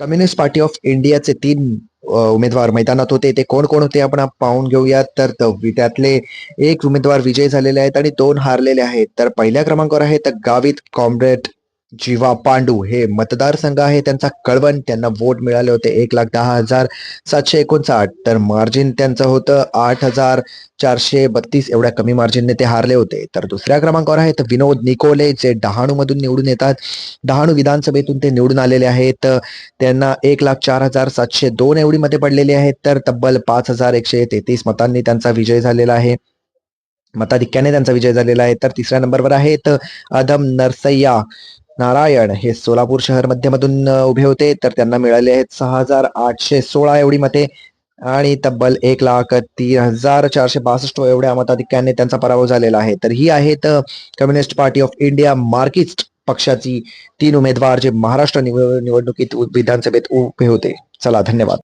Communist Party of इंडियाचे तीन उमेदवार मैदानात होते. ते कोण कोण होते आपण पाहून घेऊयात. तर त्यातले एक उमेदवार विजयी झालेले आहेत आणि दोन हारलेले आहेत. तर पहिल्या क्रमांकावर आहेत गावित कॉम्रेड. जीवा पांडू हे मतदारसंघ आहे. त्यांचा कळवण त्यांना वोट मिळाले होते एक लाख दहा हजार सातशे एकोणसाठ. तर मार्जिन त्यांचं होतं आठ हजार चारशे बत्तीस. एवढ्या कमी मार्जिनने ते हारले होते. तर दुसऱ्या क्रमांकावर आहेत विनोद निकोले जे डहाणू मधून निवडून येतात. डहाणू विधानसभेतून ते निवडून आलेले आहेत. त्यांना एक लाख चार हजार सातशे दोन एवढी मते पडलेली आहेत. तर तब्बल पाच हजार एकशे तेहतीस मतांनी त्यांचा विजय झालेला आहे. मताधिक्याने त्यांचा विजय झालेला आहे. तर तिसऱ्या नंबरवर आहेत अदम नरसय्या नारायण हे सोलापूर शहर मध्यमधून उभे होते. तर त्यांना मिळाले आहेत सहा हजार आठशे सोळा एवढी मते. आणि तब्बल एक लाख तीन हजार चारशे बासष्ट एवढ्या मताधिक्याने त्यांचा पराभव झालेला आहे. तर ही आहेत Communist Party of India Marxist पक्षाची तीन उमेदवार जे महाराष्ट्र निवडणुकीत विधानसभेत उभे होते. चला धन्यवाद.